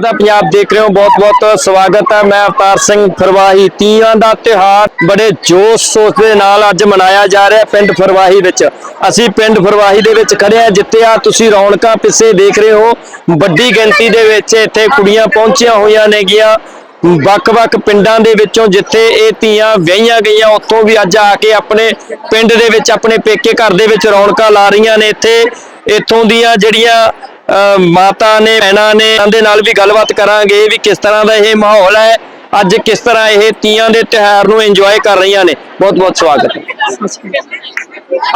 ਚਟੀਆਂ ਪੰਜਾਬ ਦੇਖ ਰਹੇ ਹੋ ਬਹੁਤ-ਬਹੁਤ ਸਵਾਗਤ ਹੈ। ਮੈਂ ਅਵਤਾਰ ਸਿੰਘ ਫਰਵਾਹੀ, ਤੀਆਂ ਦਾ ਤਿਉਹਾਰ ਬੜੇ ਜੋਸ਼, ਸੋਚ ਦੇ ਨਾਲ ਅੱਜ ਮਨਾਇਆ ਜਾ ਰਿਹਾ ਪਿੰਡ ਫਰਵਾਹੀ ਵਿੱਚ। ਅਸੀਂ ਪਿੰਡ ਫਰਵਾਹੀ ਦੇ ਵਿੱਚ ਖੜੇ ਹਾਂ, ਜਿੱਥੇ ਆ ਤੁਸੀਂ ਰੌਣਕਾਂ ਪਿੱਛੇ ਦੇਖ ਰਹੇ ਹੋ। ਵੱਡੀ ਗਿਣਤੀ ਦੇ ਵਿੱਚ ਇੱਥੇ ਕੁੜੀਆਂ ਪਹੁੰਚੀਆਂ ਹੋਈਆਂ ਨੇਗੀਆਂ। ਵੱਖ-ਵੱਖ ਪਿੰਡਾਂ ਦੇ ਵਿੱਚੋਂ ਜਿੱਥੇ ਇਹ ਧੀਆਂ ਵਿਆਹੀਆਂ ਗਈਆਂ, ਉੱਥੋਂ ਵੀ ਅੱਜ ਆ ਕੇ ਆਪਣੇ ਪਿੰਡ ਦੇ ਵਿੱਚ, ਆਪਣੇ ਪੇਕੇ ਘਰ ਦੇ ਵਿੱਚ ਰੌਣਕਾਂ ਲਾ ਰਹੀਆਂ ਨੇ। ਇੱਥੇ, ਇੱਥੋਂ ਦੀਆਂ ਜਿਹੜੀਆਂ ਮਾਤਾ ਨੇ ਭੈਣਾਂ ਨੇ ਦੇ ਨਾਲ ਵੀ ਗੱਲਬਾਤ ਕਰਾਂਗੇ ਵੀ ਕਿਸ ਤਰ੍ਹਾਂ ਦਾ ਇਹ ਮਾਹੌਲ ਹੈ। ਅੱਜ ਕਿਸ ਤਰ੍ਹਾਂ ਇਹ ਤੀਆਂ ਦੇ ਤਿਉਹਾਰ ਨੂੰ ਇੰਜੋਏ ਕਰ ਰਹੀਆਂ ਨੇ। ਬਹੁਤ ਬਹੁਤ ਸਵਾਗਤ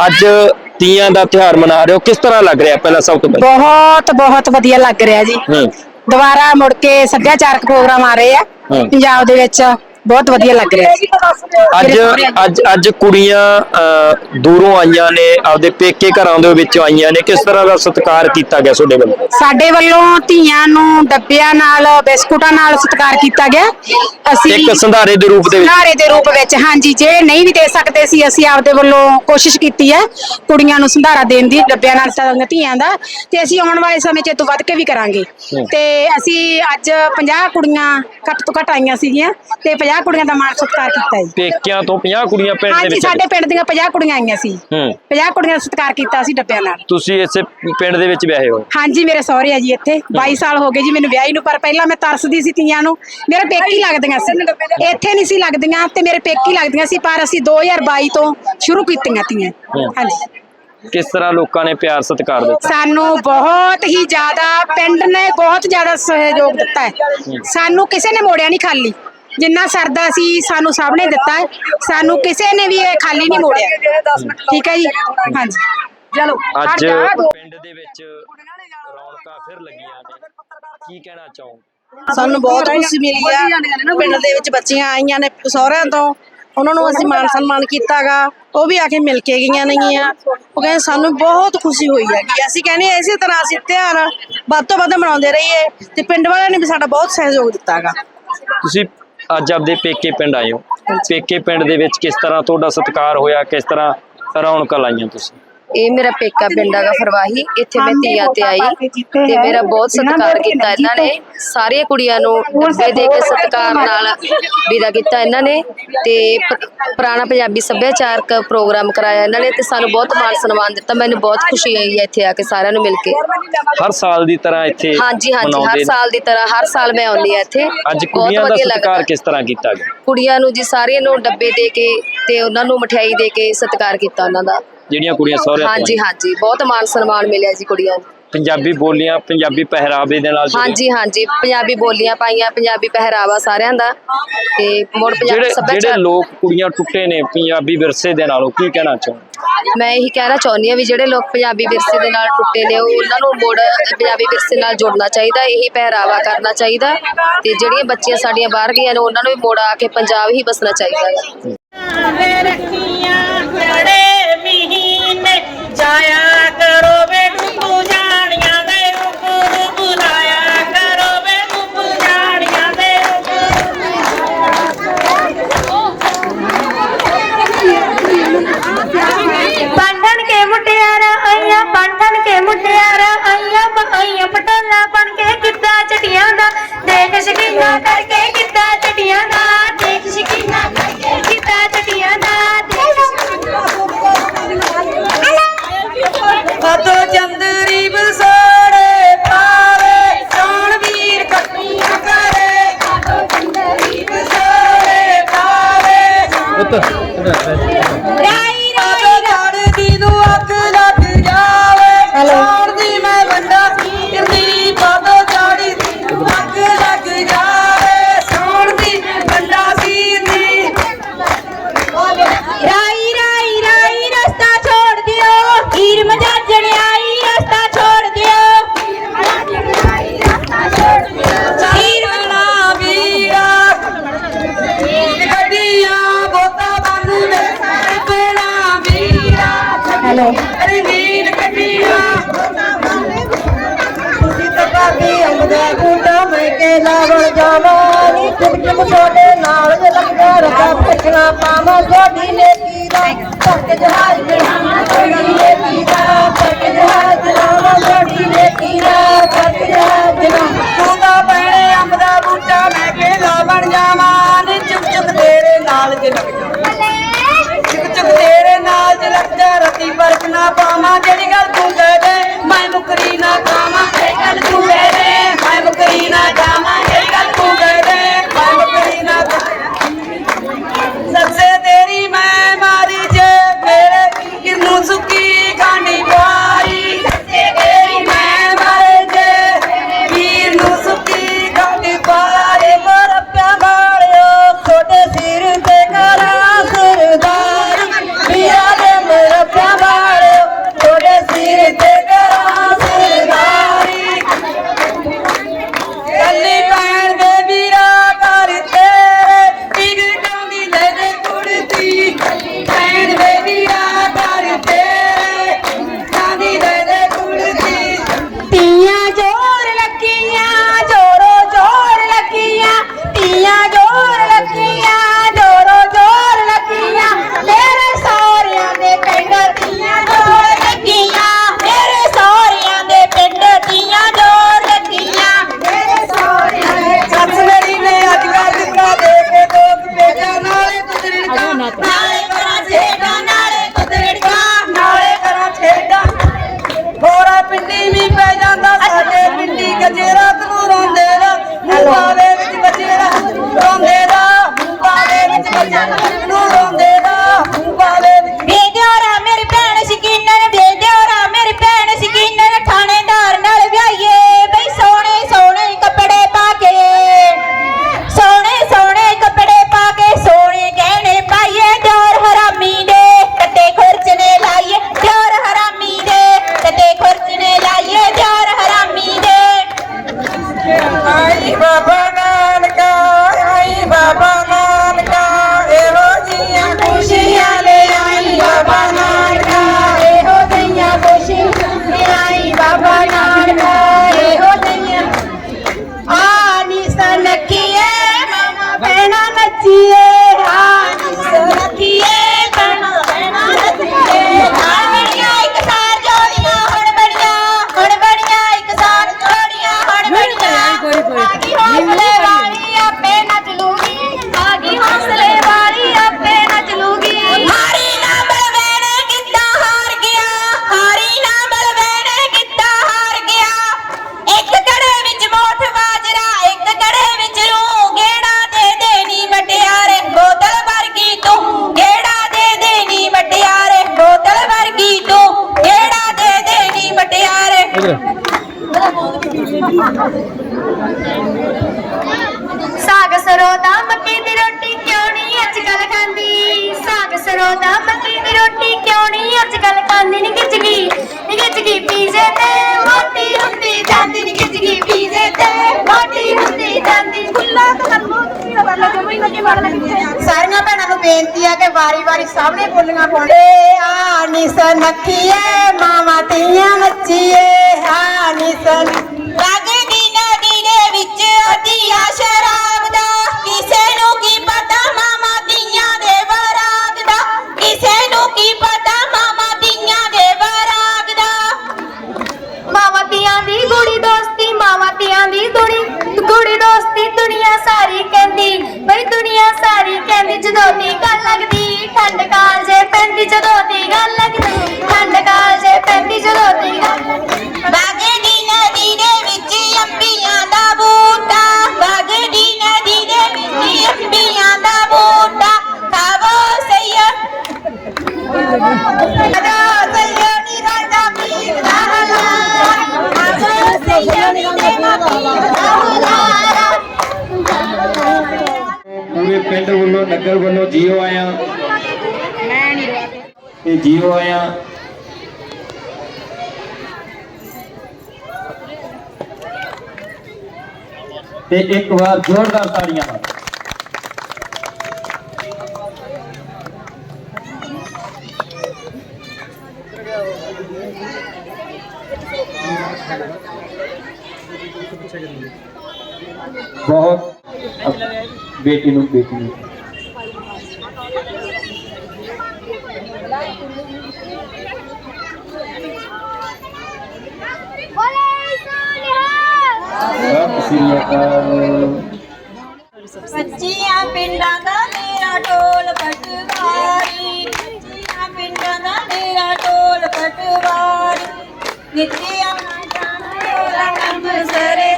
ਅੱਜ ਤੀਆਂ ਦਾ ਤਿਉਹਾਰ ਮਨਾ ਰਹੇ ਹੋ। ਕਿਸ ਤਰ੍ਹਾਂ ਲੱਗ ਰਿਹਾ ਪਹਿਲਾਂ ਸਭ ਤੋਂ ਪਹਿਲਾਂ? ਬਹੁਤ ਬਹੁਤ ਵਧੀਆ ਲੱਗ ਰਿਹਾ ਜੀ। ਦੁਬਾਰਾ ਮੁੜ ਕੇ ਸੱਭਿਆਚਾਰਕ ਪ੍ਰੋਗਰਾਮ ਆ ਰਹੇ ਆ। ਪੰਜਾਬ ਦੇ ਵਿੱਚ ਬਹੁਤ ਵਧੀਆ ਲੱਗ ਰਿਹਾ ਜੀ ਅੱਜ ਅੱਜ ਅੱਜ ਕੁੜੀਆਂ ਦੂਰੋਂ ਆਈਆਂ ਨੇ ਆਪਦੇ ਪੇਕੇ ਘਰਾਂ ਦੇ ਵਿੱਚ ਆਈਆਂ ਨੇ। ਕਿਸ ਤਰ੍ਹਾਂ ਦਾ ਸਤਿਕਾਰ ਕੀਤਾ ਗਿਆ ਤੁਹਾਡੇ ਵੱਲੋਂ? ਸਾਡੇ ਵੱਲੋਂ ਧੀਆਂ ਨੂੰ ਡੱਬਿਆਂ ਨਾਲ ਬਿਸਕੁਟਾਂ ਨਾਲ ਸਤਿਕਾਰ ਕੀਤਾ ਗਿਆ। ਅਸੀਂ ਇੱਕ ਸੰਧਾਰੇ ਦੇ ਰੂਪ ਦੇ ਵਿੱਚ। ਸੰਧਾਰੇ ਦੇ ਰੂਪ ਵਿੱਚ ਹਾਂਜੀ ਜੇ ਨਹੀਂ ਵੀ ਦੇ ਸਕਦੇ ਸੀ ਅਸੀਂ ਆਪਦੇ ਵੱਲੋਂ ਕੋਸ਼ਿਸ਼ ਕੀਤੀ ਹੈ ਕੁੜੀਆਂ ਨੂੰ ਸੰਧਾਰਾ ਦੇਣ ਦੀ ਡੱਬਿਆਂ ਨਾਲ ਤਾਂ ਧੀਆਂ ਦਾ। ਤੇ ਅਸੀਂ ਆਉਣ ਵਾਲੇ ਸਮੇਂ 'ਚ ਇਹ ਤੋਂ ਵੱਧ ਕੇ ਵੀ ਕਰਾਂਗੇ। ਤੇ ਅਸੀਂ ਅੱਜ 50 ਕੁੜੀਆਂ ਘੱਟ ਤੋਂ ਘੱਟ ਆਈਆਂ ਸੀਗੀਆਂ ਤੇ 50 ਕੁੜੀਆਂ ਦਾ ਮਾਣ ਸਤਿਕਾਰ ਕੀਤਾ ਜੀ। ਪੇਕਿਆਂ ਤੋਂ 50 ਕੁੜੀਆਂ ਪਿੰਡ ਦੇ ਹਾਂਜੀ ਵਿੱਚ ਸਾਡੇ ਪਿੰਡ ਦੀਆਂ 50 ਕੁੜੀਆਂ ਆਈਆਂ ਸੀ। ਹੂੰ। 50 ਕੁੜੀਆਂ ਦਾ ਸਤਿਕਾਰ ਕੀਤਾ ਸੀ ਡੱਬਿਆਂ ਨਾਲ। ਤੁਸੀਂ ਇਸੇ ਪਿੰਡ ਦੇ ਵਿੱਚ ਵਿਆਹੇ ਹੋ? ਹਾਂਜੀ ਮੇਰੇ ਸਹੁਰੇ ਆ ਜੀ ਇੱਥੇ। 22 ਸਾਲ ਹੋ ਗਏ ਜੀ ਮੈਨੂੰ ਵਿਆਹੀ ਨੂੰ ਪਰ ਪਹਿਲਾਂ ਮੈਂ ਤਰਸਦੀ ਸੀ ਤੀਆਂ ਨੂੰ। ਮੇਰੇ ਪੇਕੀ ਲੱਗਦੀਆਂ ਸੀ। ਇੱਥੇ ਨਹੀਂ ਸੀ ਲੱਗਦੀਆਂ ਤੇ ਮੇਰੇ ਪੇਕੀ ਲੱਗਦੀਆਂ ਸੀ ਪਰ ਅਸੀਂ 2022 ਤੋਂ ਸ਼ੁਰੂ ਕੀਤੀਆਂ ਤੀਆਂ। ਹਾਂਜੀ। ਕਿਸ ਤਰ੍ਹਾਂ ਲੋਕਾਂ ਨੇ ਪਿਆਰ ਸਤਿਕਾਰ ਦਿੱਤਾ? ਸਾਨੂੰ ਬਹੁਤ ਹੀ ਜ਼ਿਆਦਾ ਪਿੰਡ ਨੇ ਬਹੁਤ ਜ਼ਿਆਦਾ ਸਹਿਯੋਗ ਦਿੱਤਾ ਹੈ। ਸਾਨੂੰ ਕਿਸੇ ਨੇ ਮੋੜਿਆ ਨਹੀਂ ਖਾਲੀ। ਜਿੰਨਾ ਸਰਦਾ ਸੀ ਸਾਨੂੰ ਸਭ ਨੇ ਦਿੱਤਾ ਹੈ। ਸਾਨੂੰ ਕਿਸੇ ਨੇ ਵੀ ਇਹ ਖਾਲੀ ਨਹੀਂ ਮੋੜਿਆ। ਠੀਕ ਹੈ ਜੀ? ਹਾਂਜੀ। ਚਲੋ ਅੱਜ ਪਿੰਡ ਦੇ ਵਿੱਚ ਰੌਣਕਾਂ ਫਿਰ ਲੱਗੀਆਂ ਨੇ। ਕੀ ਕਹਿਣਾ ਚਾਹੋ ਸਾਨੂੰ ਬਹੁਤ ਖੁਸ਼ੀ ਮਿਲੀ ਆ। ਪਿੰਡ ਦੇ ਵਿੱਚ ਬੱਚੀਆਂ ਆਈਆਂ ਨੇ ਸਹੁਰਿਆਂ ਤੋਂ। ਉਹਨਾਂ ਨੂੰ ਅਸੀਂ ਮਾਨ ਸਨਮਾਨ ਕੀਤਾਗਾ। ਉਹ ਵੀ ਆ ਕੇ ਮਿਲ ਕੇ ਗਈਆਂ ਨੇਗੀਆਂ। ਉਹ ਕਹਿੰਦੇ ਸਾਨੂੰ ਬਹੁਤ ਖੁਸ਼ੀ ਹੋਈ ਹੈਗੀ। ਅਸੀਂ ਕਹਿੰਦੇ ਹਾਂ ਇਸੇ ਤਰ੍ਹਾਂ ਅਸੀਂ ਤਿਉਹਾਰ ਵੱਧ ਤੋਂ ਵੱਧ ਮਨਾਉਂਦੇ ਰਹੀਏ ਤੇ ਪਿੰਡ ਵਾਲਿਆਂ ਨੇ ਵੀ ਸਾਡਾ ਬਹੁਤ ਸਹਿਯੋਗ ਦਿੱਤਾਗਾ। ਤੁਸੀਂ ਅੱਜ ਆਪਦੇ ਪੇਕੇ ਪਿੰਡ ਆਏ ਹੋ ਪੇਕੇ ਪਿੰਡ ਦੇ ਵਿੱਚ ਕਿਸ ਤਰ੍ਹਾਂ ਤੁਹਾਡਾ ਸਤਿਕਾਰ ਹੋਇਆ, ਕਿਸ ਤਰ੍ਹਾਂ ਰੌਣਕਾਂ ਲਾਈਆਂ ਤੁਸੀਂ? ਇਹ ਮੇਰਾ ਪੇਕਾ ਪਿੰਡ ਹੈਗਾ ਫਰਵਾਹੀ। ਇੱਥੇ ਮੈਂ ਤੀਆਂ ਤੇ ਆਈ ਤੇ ਮੇਰਾ ਬਹੁਤ ਸਤਿਕਾਰ ਕੀਤਾ ਇਹਨਾਂ ਨੇ। ਸਾਰੀਆਂ ਕੁੜੀਆਂ ਨੂੰ ਡੱਬੇ ਦੇ ਕੇ ਸਤਿਕਾਰ ਨਾਲ ਵਿਦਾ ਕੀਤਾ ਇਹਨਾਂ ਨੇ ਤੇ ਪੁਰਾਣਾ ਪੰਜਾਬੀ ਸੱਭਿਆਚਾਰਕ ਪ੍ਰੋਗਰਾਮ ਕਰਾਇਆ ਇਹਨਾਂ ਨੇ ਤੇ ਸਾਨੂੰ ਬਹੁਤ ਮਾਣ ਸਨਮਾਨ ਦਿੱਤਾ। ਮੈਨੂੰ ਬਹੁਤ ਖੁਸ਼ੀ ਹੋਈ ਹੈ ਇੱਥੇ ਆ ਕੇ ਸਾਰਿਆਂ ਨੂੰ ਮਿਲ ਕੇ। ਹਰ ਸਾਲ ਦੀ ਤਰ੍ਹਾਂ ਇੱਥੇ ਹਾਂਜੀ ਹਾਂਜੀ ਹਰ। ਸਾਲ ਦੀ ਤਰ੍ਹਾਂ ਹਰ ਸਾਲ ਮੈਂ ਆਉਂਦੀ ਆ ਇੱਥੇ। ਅੱਜ ਬਹੁਤ ਕੁੜੀਆਂ ਦਾ ਸਤਿਕਾਰ ਕਿਸ ਤਰ੍ਹਾਂ ਕੀਤਾ ਗਿਆ? ਕੁੜੀਆਂ ਨੂੰ ਜੀ ਸਾਰਿਆਂ ਨੂੰ ਡੱਬੇ ਦੇ ਕੇ ਤੇ ਉਹਨਾਂ ਨੂੰ ਮਠਿਆਈ ਦੇ ਕੇ ਸਤਿਕਾਰ ਕੀਤਾ ਉਹਨਾਂ ਦਾ। ਜਿਹੜੀਆਂ ਕੁੜੀਆਂ ਸਹੁਰਿਆਂ ਤੋਂ ਹਾਂਜੀ ਆਈਆਂ। ਹਾਂਜੀ ਬਹੁਤ ਮਾਣ ਸਨਮਾਨ ਮਿਲਿਆ ਜੀ ਕੁੜੀਆਂ ਨੂੰ ਪੰਜਾਬੀ ਬੋਲੀਆਂ ਪੰਜਾਬੀ ਪਹਿਰਾਵੇ ਦੇ ਨਾਲ। ਹਾਂਜੀ ਹਾਂਜੀ ਪੰਜਾਬੀ ਬੋਲੀਆਂ ਪਾਈਆਂ ਪੰਜਾਬੀ ਪਹਿਰਾਵਾ ਸਾਰਿਆਂ ਦਾ ਤੇ ਮੁੜ ਪੰਜਾਬੀ ਜਿਹੜੇ ਜਿਹੜੇ ਸੱਭਿਆਚਾਰ ਲੋਕ ਕੁੜੀਆਂ ਟੁੱਟੇ ਨੇ ਪੰਜਾਬੀ ਵਿਰਸੇ ਦੇ ਨਾਲੋਂ ਕੀ ਕਹਿਣਾ ਚਾਹੋ ਮੈਂ ਇਹੀ ਕਹਿਣਾ ਚਾਹੁੰਦੀ ਹਾਂ ਵੀ ਜਿਹੜੇ ਲੋਕ ਪੰਜਾਬੀ ਵਿਰਸੇ ਦੇ ਨਾਲ ਟੁੱਟੇ ਨੇ ਉਹ ਉਹਨਾਂ ਨੂੰ ਮੁੜ ਪੰਜਾਬੀ ਵਿਰਸੇ ਨਾਲ ਜੁੜਨਾ ਚਾਹੀਦਾ ਇਹੀ ਪਹਿਰਾਵਾ ਕਰਨਾ ਚਾਹੀਦਾ ਤੇ ਜਿਹੜੀਆਂ ਬੱਚੀਆਂ ਸਾਡੀਆਂ ਬਾਹਰ ਗਈਆਂ ਨੇ ਉਹਨਾਂ ਨੂੰ ਵੀ ਮੁੜ ਆ ਕੇ ਪੰਜਾਬ ਹੀ ਬਸਣਾ ਚਾਹੀਦਾ ਹੈ ਵੇ ਰੱਖੀਆਂ ਬੜੇ ছায়া করবে ਪਾਵੇ ਰਾਈ ਹੈਲੋ। ਅਰੇ ਨੀਂਦ ਕੱਟੀਆ। ਤੁਸੀਂ ਤਾਂ ਕਾਦੀ ਅੰਗਦਾ ਗੁੰਡਾ ਮੈਂ ਕੇ ਲਾਵਣ ਜਾਵਾਂ। ਨੀ ਚੁੱਪ ਚੁੱਪ ਤੁਹਾਡੇ ਨਾਲ ਜੇ ਲੱਗਦਾ ਰੱਬਾ ਪੁੱਛਣਾ ਪਾਵਾਂ। ਤੁਹਾਡੀ ਨੇਕੀ ਦਾ ਤੱਕ ਜਹਾਜ਼ ਤੇ ਹਮਨਾ ਤੁਹਾਡੀ ਨੇਕੀ ਦਾ ਤੱਕ ਜਹਾਜ਼ ਤੇ ਲਾਵਾਂ ਤੁਹਾਡੀ ਨੇਕੀ ਦਾ ਤੱਕ ਜਹਾਜ਼ ਤੇ ਤੂੰ ਤਾਂ ਭੈਣੇ ਅੰਬ ਦਾ ਬੂਟਾ, ਮੈਂ ਕੇ ਲਾਵਣ ਜਾਵਾਂ। ਨੀ ਚੁੱਪ ਚੁੱਪ ਤੇਰੇ ਨਾਲ ਜੇ ਲੱਗਦਾ। ਰਤੀ ਵਰਤ ਨਾ ਪਾਵਾਂ, ਜਿਹੜੀ ਗੱਲ ਤੂੰ ਕਹਿ ਦੇ, ਮੈਂ ਮੁਕਰੀ ਨਾ ਕਾਵਾਂ ਇਹ ਗੱਲ ਤੂੰ ਕਹਿ ਦੇ, ਮੈਂ ਮੁਕਰੀ ਨਾ ਕਾਵਾਂ ਸਾਰੀਆਂ ਭੈਣਾਂ ਨੂੰ ਬੇਨਤੀ ਆ ਕਿ ਵਾਰੀ-ਵਾਰੀ ਸਭ ਨੇ ਬੋਲੀਆਂ ਪਾਉਣੇ। ਆ ਨਿਸਨਖੀਏ ਮਾਵਾ ਤੀਆਂ ਨੱਚੀਏ ਆ ਨਿਸਨ ਲੱਗਦੀ ਨਦੀ ਦੇ ਵਿੱਚ ਅਧੀਆ ਸ਼ਰਾਬ ਦਾ ਕਿਸੇ ਹੋ ਆਇਆ। ਤੇ ਇੱਕ ਵਾਰ ਜ਼ੋਰਦਾਰ ਤਾੜੀਆਂ ਨਾਲ ਬਹੁਤ। ਬੇਟੀ ਨੂੰ ਬੇਟੀ ਨੂੰ। ਰੱਖਾ ਬੱਚੀਆਂ ਪਿੰਡਾਂ ਦਾ ਮੇਰਾ ਢੋਲ ਪਟਵਾਰੀ ਬੱਚੀਆਂ ਪਿੰਡਾਂ ਦਾ ਮੇਰਾ ਢੋਲ ਪਟਵਾਰੀ ਨਿੱਤਿਆ ਨਾ ਜਾਣਾ ਉਹਦਾ ਕੰਮ ਸਰਦਾਰੀ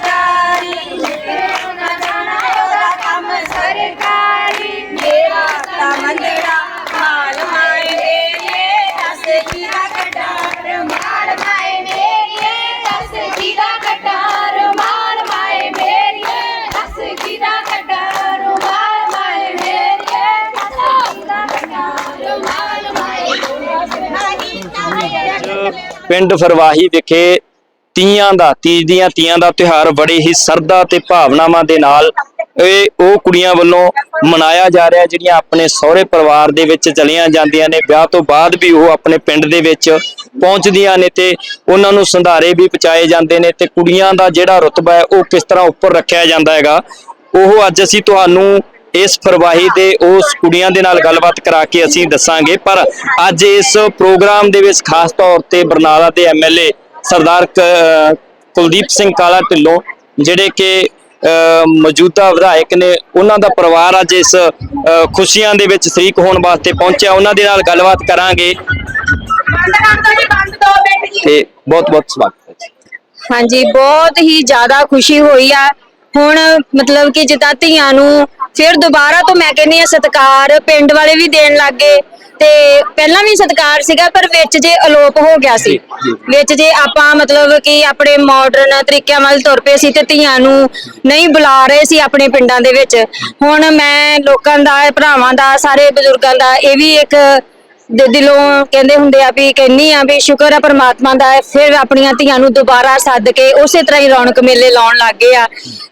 ਪਿੰਡ ਫਰਵਾਹੀ ਵਿਖੇ ਤੀਆਂ ਦਾ, ਤੀਜ ਦੀਆਂ ਤੀਆਂ ਦਾ ਤਿਉਹਾਰ ਬੜੇ ਹੀ ਸਰਦਾ ਤੇ ਭਾਵਨਾਵਾਂ ਦੇ ਨਾਲ ਇਹ ਉਹ ਕੁੜੀਆਂ ਵੱਲੋਂ ਮਨਾਇਆ ਜਾ ਰਿਹਾ, ਜਿਹੜੀਆਂ ਆਪਣੇ ਸਹੁਰੇ ਪਰਿਵਾਰ ਦੇ ਵਿੱਚ ਚਲੀਆਂ ਜਾਂਦੀਆਂ ਨੇ। ਵਿਆਹ ਤੋਂ ਬਾਅਦ ਵੀ ਉਹ ਆਪਣੇ ਪਿੰਡ ਦੇ ਵਿੱਚ ਪਹੁੰਚਦੀਆਂ ਨੇ ਤੇ ਉਹਨਾਂ ਨੂੰ ਸੰਧਾਰੇ ਵੀ ਪਹੁੰਚਾਏ ਜਾਂਦੇ ਨੇ ਤੇ ਕੁੜੀਆਂ ਦਾ ਜਿਹੜਾ ਰੁਤਬਾ ਹੈ, ਉਹ ਕਿਸ ਤਰ੍ਹਾਂ ਉੱਪਰ ਰੱਖਿਆ ਜਾਂਦਾ ਹੈਗਾ, ਉਹ ਅੱਜ ਅਸੀਂ ਤੁਹਾਨੂੰ ਇਸ ਫਰਵਾਹੀ ਦੇ ਉਸ ਕੁੜੀਆਂ ਦੇ ਨਾਲ ਗੱਲਬਾਤ ਕਰਾ ਕੇ ਅਸੀਂ ਦੱਸਾਂਗੇ। ਪਰ ਅੱਜ ਇਸ ਪ੍ਰੋਗਰਾਮ ਦੇ ਵਿੱਚ ਖਾਸ ਤੌਰ ਤੇ ਬਰਨਾਲਾ ਦੇ ਐਮਐਲਏ ਸਰਦਾਰ ਕੁਲਦੀਪ ਸਿੰਘ ਕਾਲਾ ਢਿੱਲੋਂ, ਜਿਹੜੇ ਕਿ ਮੌਜੂਦਾ ਵਿਧਾਇਕ ਨੇ, ਉਹਨਾਂ ਦਾ ਪਰਿਵਾਰ ਅੱਜ ਇਸ ਖੁਸ਼ੀਆਂ ਦੇ ਵਿੱਚ ਸ਼ਰੀਕ ਹੋਣ ਵਾਸਤੇ ਪਹੁੰਚਿਆ। ਉਹਨਾਂ ਦੇ ਨਾਲ ਗੱਲਬਾਤ ਕਰਾਂਗੇ। ਤੇ ਬਹੁਤ ਬਹੁਤ ਸਵਾਗਤ ਹੈ ਹਾਂਜੀ, ਬਹੁਤ ਹੀ ਜ਼ਿਆਦਾ ਖੁਸ਼ੀ ਹੋਈ ਆ। ਹੁਣ ਮਤਲਬ ਕਿ ਜਿੱਦਾਂ ਧੀਆਂ ਨੂੰ ਫਿਰ ਦੁਬਾਰਾ ਤੋਂ ਮੈਂ ਕਹਿੰਨੀ ਆ ਸਤਿਕਾਰ ਪਿੰਡ ਵਾਲੇ ਵੀ ਦੇਣ ਲੱਗੇ ਤੇ ਪਹਿਲਾਂ ਵੀ ਸਤਿਕਾਰ ਸੀਗਾ ਪਰ ਵਿੱਚ ਜੇ ਅਲੋਪ ਹੋ ਗਿਆ ਸੀ। ਵਿੱਚ ਜੇ ਆਪਾਂ ਮਤਲਬ ਕਿ ਆਪਣੇ ਮਾਡਰਨ ਤਰੀਕਿਆਂ ਵੱਲ ਤੁਰ ਪਏ ਸੀ ਤੇ ਧੀਆਂ ਨੂੰ ਨਹੀਂ ਬੁਲਾ ਰਹੇ ਸੀ ਆਪਣੇ ਪਿੰਡਾਂ ਦੇ ਵਿੱਚ। ਹੁਣ ਮੈਂ ਲੋਕਾਂ ਦਾ ਭਰਾਵਾਂ ਦਾ ਸਾਰੇ ਬਜ਼ੁਰਗਾਂ ਦਾ ਇਹ ਵੀ ਇੱਕ ਦੇ ਦਿਲੋਂ ਕਹਿੰਦੇ ਹੁੰਦੇ ਆ ਵੀ ਕਹਿੰਨੀ ਆ ਵੀ ਸ਼ੁਕਰ ਆ ਪ੍ਰਮਾਤਮਾ ਦਾ ਫਿਰ ਆਪਣੀਆਂ ਧੀਆਂ ਨੂੰ ਦੁਬਾਰਾ ਸੱਦ ਕੇ ਉਸੇ ਤਰ੍ਹਾਂ ਹੀ ਰੌਣਕ ਮੇਲੇ ਲਾਉਣ ਲੱਗ ਗਏ ਆ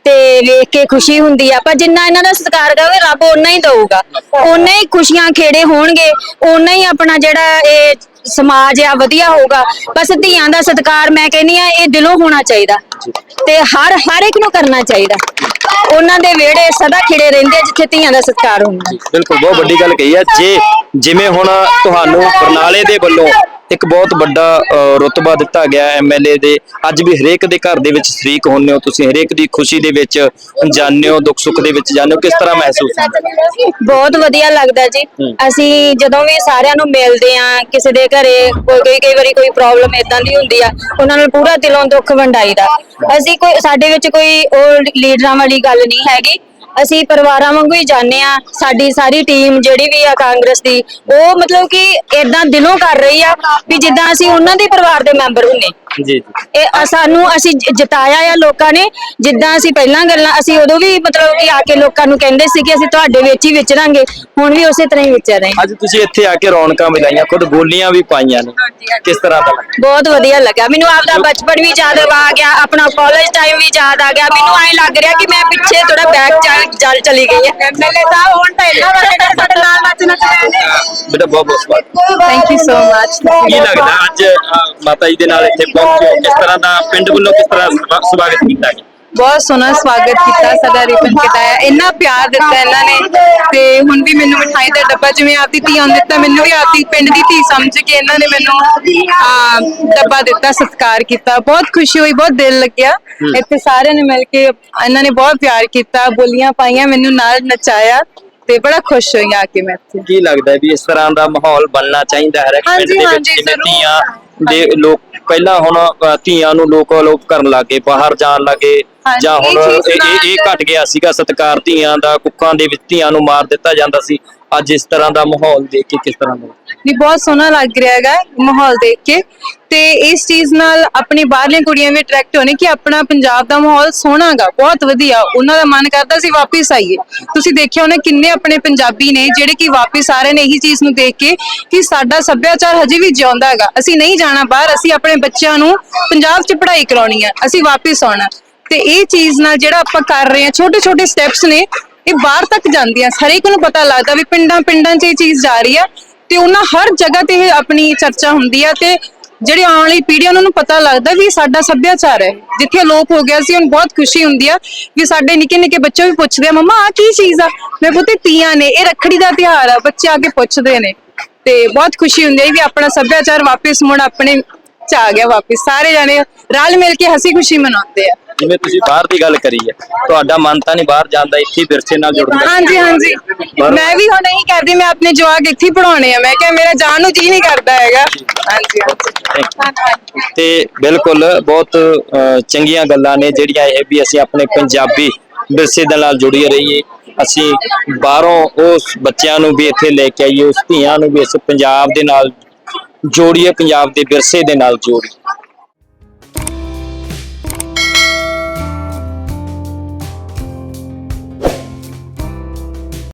ਤੇ ਵੇਖ ਕੇ ਖੁਸ਼ੀ ਹੁੰਦੀ ਆ। ਪਰ ਜਿੰਨਾ ਇਹਨਾਂ ਦਾ ਸਤਿਕਾਰ ਕਰਾਂਗੇ ਰੱਬ ਓਨਾ ਹੀ ਦਊਗਾ। ਓਨਾ ਹੀ ਖੁਸ਼ੀਆਂ ਖੇੜੇ ਹੋਣਗੇ ਓਨਾ ਹੀ ਆਪਣਾ ਜਿਹੜਾ ਇਹ ਸਮਾਜ ਆ ਵਧੀਆ ਹੋਊਗਾ। ਬਸ ਧੀਆਂ ਦਾ ਸਤਿਕਾਰ ਮੈਂ ਕਹਿੰਨੀ ਆ ਇਹ ਦਿਲੋਂ ਹੋਣਾ ਚਾਹੀਦਾ ਤੇ ਹਰ ਹਰ ਇੱਕ ਨੂੰ ਕਰਨਾ ਚਾਹੀਦਾ। ਉਹਨਾਂ ਦੇ ਵਿਹੜੇ ਸਦਾ ਖਿੜੇ ਰਹਿੰਦੇ ਆ ਜਿੱਥੇ ਧੀਆਂ ਦਾ ਸਤਿਕਾਰ ਹੁੰਦਾ ਬਿਲਕੁਲ ਬਹੁਤ ਵੱਡੀ ਗੱਲ ਕਹੀ ਹੈ ਜੇ ਜਿਵੇਂ ਹੁਣ ਤੁਹਾਨੂੰ ਬਰਨਾਲੇ ਦੇ ਵੱਲੋਂ ਇੱਕ ਬਹੁਤ ਵੱਡਾ ਅ, ਰੁਤਬਾ ਦਿੱਤਾ ਗਿਆ ਐਮਐਲਏ ਦੇ ਅੱਜ ਵੀ ਹਰੇਕ ਦੇ ਘਰ ਦੇ ਵਿੱਚ ਸ਼ਰੀਕ ਹੁੰਦੇ ਹੋ ਤੁਸੀਂ ਹਰੇਕ ਦੀ ਖੁਸ਼ੀ ਦੇ ਵਿੱਚ ਜਾਂਦੇ ਹੋ ਦੁੱਖ ਸੁੱਖ ਦੇ ਵਿੱਚ ਜਾਂਦੇ ਹੋ ਕਿਸ ਤਰ੍ਹਾਂ ਮਹਿਸੂਸ ਹੁੰਦਾ? ਬਹੁਤ ਵਧੀਆ ਲੱਗਦਾ ਜੀ। ਅਸੀਂ ਜਦੋਂ ਵੀ ਸਾਰਿਆਂ ਨੂੰ ਮਿਲਦੇ ਆ ਕਿਸੇ ਦੇ ਘਰੇ ਕੋਈ ਕੋਈ ਕਈ ਵਾਰੀ ਕੋਈ ਪ੍ਰੋਬਲਮ ਇਦਾਂ ਦੀ ਹੁੰਦੀ ਆ ਉਹਨਾਂ ਨਾਲ ਪੂਰਾ ਦਿਲੋਂ ਦੁੱਖ ਵੰਡਾਈਦਾ। ਅਸੀਂ ਕੋਈ ਸਾਡੇ ਵਿੱਚ ਕੋਈ ਉਹ ਲੀਡਰਾਂ ਵਾਲੀ ਗੱਲ ਨਹੀਂ ਹੈਗੀ। ਅਸੀਂ ਪਰਿਵਾਰਾਂ ਵਾਂਗੂ ਹੀ ਜਾਂਦੇ ਆ ਸਾਡੀ ਸਾਰੀ ਟੀਮ ਜਿਹੜੀ ਵੀ ਆ ਕਾਂਗਰਸ ਦੀ ਉਹ ਮਤਲਬ ਕਿ ਇਦਾਂ ਦਿਲੋਂ ਕਰ ਰਹੀ ਆ ਵੀ ਜਿੱਦਾਂ ਅਸੀਂ ਉਹਨਾਂ ਦੇ ਪਰਿਵਾਰ ਦੇ ਮੈਂਬਰ ਹੁੰਨੇ ਜੀ ਜੀ ਇਹ ਸਾਨੂੰ ਅਸੀਂ ਜਿਤਾਇਆ ਆ ਲੋਕਾਂ ਨੇ ਜਿੱਦਾਂ ਅਸੀਂ ਪਹਿਲਾਂ ਗੱਲਾਂ ਅਸੀਂ ਉਦੋਂ ਵੀ ਮਤਲਬ ਕਿ ਆ ਕੇ ਲੋਕਾਂ ਨੂੰ ਕਹਿੰਦੇ ਸੀ ਕਿ ਅਸੀਂ ਤੁਹਾਡੇ ਵਿੱਚ ਹੀ ਵਿਚਰਾਂਗੇ ਹੁਣ ਵੀ ਉਸੇ ਤਰ੍ਹਾਂ ਹੀ ਵਿਚਰ ਰਹੇ। ਅੱਜ ਤੁਸੀਂ ਇੱਥੇ ਆ ਕੇ ਰੌਣਕਾਂ ਮਿਲਾਈਆਂ ਖੁਦ ਬੋਲੀਆਂ ਵੀ ਪਾਈਆਂ ਨੇ ਕਿਸ ਤਰ੍ਹਾਂ ਦਾ? ਬਹੁਤ ਵਧੀਆ ਲੱਗਾ ਮੈਨੂੰ ਆਪਦਾ ਬਚਪਨ ਵੀ ਯਾਦ ਆ ਗਿਆ ਆਪਣਾ ਕਾਲਜ ਟਾਈਮ ਵੀ ਯਾਦ ਆ ਗਿਆ ਮੈਨੂੰ ਐਂ ਲੱਗ ਰਿਹਾ ਕਿ ਮੈਂ ਪਿੱਛੇ ਥੋੜਾ ਬੈਕ ਚੱਲ ਚਲੀ ਗਈ ਹਾਂ। ਐਮਐਲਏ ਸਾਹਿਬ ਹੁਣ ਤਾਂ ਇੰਨਾ ਵਾਲੇ ਸਾਡੇ ਨਾਲ ਨੱਚ ਨੱਚ ਰਹੇ ਬੇਟਾ ਬਹੁਤ ਬਹੁਤ ਸਵਾਗਤ। ਥੈਂਕ ਯੂ ਸੋ ਮਚ ਕੀ ਲੱਗਦਾ ਅੱਜ ਅ, ਮਾਤਾ ਜੀ ਦੇ ਨਾਲ ਇੱਥੇ ਪਹੁੰਚੇ ਹੋ? ਕਿਸ ਤਰ੍ਹਾਂ ਦਾ ਪਿੰਡ ਵੱਲੋਂ ਕਿਸ ਤਰ੍ਹਾਂ ਸਵਾ- ਸਵਾਗਤ ਕੀਤਾ ਗਿਆ? ਬਹੁਤ ਸੋਹਣਾ ਸਵਾਗਤ ਕੀਤਾ ਸਾਡਾ ਰਿਬਨ ਕਟਾਇਆ ਇੰਨਾ ਪਿਆਰ ਦਿੱਤਾ ਇਹਨਾਂ ਨੇ ਤੇ ਹੁਣ ਵੀ ਮੈਨੂੰ ਮਿਠਾਈ ਦਾ ਡੱਬਾ ਜਿਵੇਂ ਆਪਦੀ ਧੀਆਂ ਨੂੰ ਦਿੱਤਾ ਮੈਨੂੰ ਵੀ ਆਪਦੀ ਪਿੰਡ ਦੀ ਧੀ ਸਮਝ ਕੇ ਇਹਨਾਂ ਨੇ ਮੈਨੂੰ ਆ ਡੱਬਾ ਦਿੱਤਾ ਸਤਿਕਾਰ ਕੀਤਾ। ਬਹੁਤ ਖੁਸ਼ੀ ਹੋਈ ਬਹੁਤ ਦਿਲ ਲੱਗਿਆ। ਇੱਥੇ ਸਾਰਿਆਂ ਨੇ ਮਿਲ ਕੇ ਇਹਨਾਂ ਨੇ ਬਹੁਤ ਪਿਆਰ ਕੀਤਾ ਬੋਲੀਆਂ ਪਾਈਆਂ ਮੈਨੂੰ ਨਾਲ ਨਚਾਇਆ ਤੇ ਬੜਾ ਖੁਸ਼ ਹੋਈ ਆ ਕੇ ਮੈਂ ਇੱਥੇ। ਕੀ ਲੱਗਦਾ ਹੈ ਵੀ ਇਸ ਤਰ੍ਹਾਂ ਦਾ ਮਾਹੌਲ ਬਣਨਾ ਚਾਹੀਦਾ ਹੈ ਹਰ ਇੱਕ ਪਿੰਡ ਹਾਂਜੀ, ਦੇ ਵਿੱਚ? ਹਾਂਜੀ, ਜਿਵੇਂ ਜ਼ਰੂਰ। ਧੀਆਂ ਦੇ ਲੋਕ ਪਹਿਲਾਂ ਹੁਣ ਅ, ਧੀਆਂ ਨੂੰ ਲੋਕ ਅਲੋਪ ਕਰਨ ਲੱਗੇ ਬਾਹਰ ਜਾਣ ਲੱਗੇ ਜਾਂ ਹੁਣ ਇਹ ਇਹ ਘਟ ਗਿਆ ਸੀਗਾ ਸਤਕਾਰ ਧੀਆਂ ਦਾ ਕੁੱਕਾਂ ਦੇ ਵਿੱਚ ਧੀਆਂ ਨੂੰ ਮਾਰ ਦਿੱਤਾ ਜਾਂਦਾ ਸੀ। ਅੱਜ ਇਸ ਤਰ੍ਹਾਂ ਦਾ ਮਾਹੌਲ ਦੇਖ ਕੇ ਕਿਸ ਤਰ੍ਹਾਂ ਦਾ? ਨਹੀਂ ਬਹੁਤ ਸੋਹਣਾ ਲੱਗ ਰਿਹਾ ਹੈਗਾ ਮਾਹੌਲ ਦੇਖ ਕੇ। ਤੇ ਇਸ ਚੀਜ਼ ਨਾਲ ਆਪਣੀ ਬਾਹਰਲੀਆਂ ਕੁੜੀਆਂ ਵੀ ਅਟਰੈਕਟ ਹੋਣੇ ਕਿ ਆਪਣਾ ਪੰਜਾਬ ਦਾ ਮਾਹੌਲ ਸੋਹਣਾਗਾ ਬਹੁਤ ਵਧੀਆ। ਉਹਨਾਂ ਦਾ ਮਨ ਕਰਦਾ ਸੀ ਵਾਪਸ ਆਈਏ। ਤੁਸੀਂ ਦੇਖਿਆ ਹੋਣਾ ਕਿੰਨੇ ਆਪਣੇ ਪੰਜਾਬੀ ਨੇ ਜਿਹੜੇ ਕਿ ਵਾਪਸ ਆ ਰਹੇ ਨੇ ਇਹੀ ਚੀਜ਼ ਨੂੰ ਦੇਖ ਕੇ ਕਿ ਸਾਡਾ ਸੱਭਿਆਚਾਰ ਹਜੇ ਵੀ ਜਿਉਂਦਾ ਹੈਗਾ। ਅਸੀਂ ਨਹੀਂ ਜਾਣਾ ਬਾਹਰ ਅਸੀਂ ਆਪਣੇ ਬੱਚਿਆਂ ਨੂੰ ਪੰਜਾਬ 'ਚ ਪੜ੍ਹਾਈ ਕਰਾਉਣੀ ਹੈ ਅਸੀਂ ਵਾਪਸ ਆਉਣਾ। ਤੇ ਇਹ ਚੀਜ਼ ਨਾਲ ਜਿਹੜਾ ਆਪਾਂ ਕਰ ਰਹੇ ਹਾਂ ਛੋਟੇ ਛੋਟੇ ਸਟੈਪਸ ਨੇ ਇਹ ਬਾਹਰ ਤੱਕ ਜਾਂਦੀਆਂ। ਹਰੇਕ ਨੂੰ ਪਤਾ ਲੱਗਦਾ ਵੀ ਪਿੰਡਾਂ ਪਿੰਡਾਂ 'ਚ ਇਹ ਚੀਜ਼ ਜਾ ਰਹੀ ਆ ਤੇ ਉਹਨਾਂ ਹਰ ਜਗ੍ਹਾ ਤੇ ਇਹ ਆਪਣੀ ਚਰਚਾ ਹੁੰਦੀ ਆ ਤੇ ਜਿਹੜੀ ਆਉਣ ਵਾਲੀ ਪੀੜ੍ਹੀ ਆ, ਉਹਨਾਂ ਨੂੰ ਪਤਾ ਲੱਗਦਾ ਵੀ ਸਾਡਾ ਸੱਭਿਆਚਾਰ ਹੈ। ਜਿੱਥੇ ਅਲੋਪ ਹੋ ਗਿਆ ਸੀ ਹੁਣ ਬਹੁਤ ਖੁਸ਼ੀ ਹੁੰਦੀ ਆ ਵੀ ਸਾਡੇ ਨਿੱਕੇ ਨਿੱਕੇ ਬੱਚੇ ਵੀ ਪੁੱਛਦੇ ਆ ਮੰਮਾ ਆ ਕੀ ਚੀਜ਼ ਆ? ਮੈਂ ਪੁੱਤੇ ਤੀਆਂ ਨੇ ਇਹ ਰੱਖੜੀ ਦਾ ਤਿਉਹਾਰ ਆ। ਬੱਚੇ ਆ ਕੇ ਪੁੱਛਦੇ ਨੇ ਤੇ ਬਹੁਤ ਖੁਸ਼ੀ ਹੁੰਦੀ ਹੈ ਵੀ ਆਪਣਾ ਸੱਭਿਆਚਾਰ ਵਾਪਸ ਮੁੜ ਆਪਣੇ ਚ ਆ ਗਿਆ ਵਾਪਸ। ਸਾਰੇ ਜਾਣੇ ਰਲ ਮਿਲ ਕੇ ਹਸੀ ਖੁਸ਼ੀ ਮਨਾਉਂਦੇ ਆ। ਜਿਵੇਂ ਤੁਸੀਂ ਬਾਹਰ ਦੀ ਗੱਲ ਕਰੀ ਹੈ ਤੁਹਾਡਾ ਮਨ ਤਾਂ ਨਹੀਂ ਬਾਹਰ ਜਾਂਦਾ ਇੱਥੇ ਵਿਰਸੇ ਨਾਲ ਜੁੜਦਾ ਹਾਂਜੀ ਹਾਂਜੀ। ਮੈਂ ਵੀ ਹੁਣ ਇਹੀ ਕਰਦੀ ਮੈਂ ਆਪਣੇ ਜਵਾਕ ਇੱਥੇ ਪੜਾਉਣੇ ਆ। ਮੈਂ ਕਿਹਾ ਮੇਰਾ ਜਾਣ ਨੂੰ ਜੀ ਨਹੀਂ ਕਰਦਾ ਹੈਗਾ। ਹਾਂਜੀ ਹਾਂਜੀ। ਤੇ ਬਿਲਕੁਲ ਬਹੁਤ ਚੰਗੀਆਂ ਗੱਲਾਂ ਨੇ ਜਿਹੜੀਆਂ ਇਹ ਵੀ ਅਸੀਂ ਆਪਣੇ ਪੰਜਾਬੀ ਵਿਰਸੇ ਦੇ ਨਾਲ ਜੁੜੀ ਰਹੀਏ। ਅਸੀਂ ਬਾਹਰੋਂ ਉਸ ਬੱਚਿਆਂ ਨੂੰ ਵੀ ਇੱਥੇ ਲੈ ਕੇ ਆਈਏ ਉਸ ਧੀਆਂ ਨੂੰ ਵੀ ਇਸ ਪੰਜਾਬ ਦੇ ਨਾਲ ਜੋੜੀਏ ਪੰਜਾਬ ਦੇ ਵਿਰਸੇ ਦੇ ਨਾਲ ਜੋੜੀਏ।